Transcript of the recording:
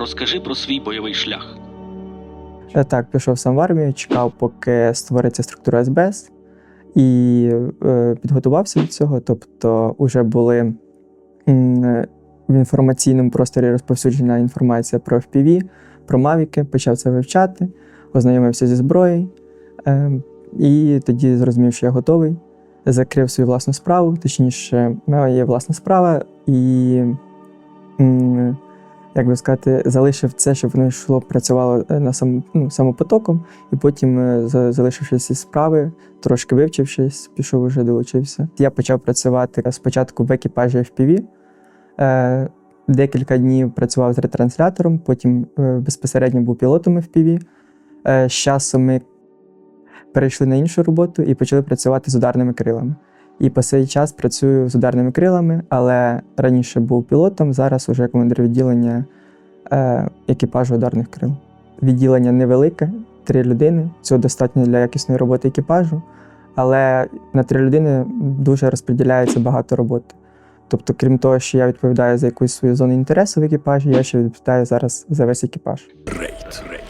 Розкажи про свій бойовий шлях. Е, Так, пішов сам в армію, чекав, поки створиться структура СБС, і е, підготувався до цього. Тобто, вже були в інформаційному просторі розповсюджена інформація про FPV, про мавіки, почав це вивчати, ознайомився зі зброєю. Е, і тоді зрозумів, що я готовий. Закрив свою власну справу, точніше, мене є власна справа, і як би сказати, залишив це, щоб воно йшло, працювало е, на сам, ну, самопотоком, і потім, е, за- залишившись із справи, трошки вивчившись, пішов уже долучився. Я почав працювати спочатку в екіпажі FPV. Е, Декілька днів працював з ретранслятором, потім безпосередньо був пілотом FPV. З часом ми перейшли на іншу роботу і почали працювати з ударними крилами. І по цей час працюю з ударними крилами, але раніше був пілотом, зараз вже командир відділення е, екіпажу ударних крил. Відділення невелике, три людини. Цього достатньо для якісної роботи екіпажу, але на три людини дуже розподіляється багато роботи. Тобто, крім того, що я відповідаю за якусь свою зону інтересу в екіпажі, я ще відповідаю зараз за весь екіпаж. Рейд.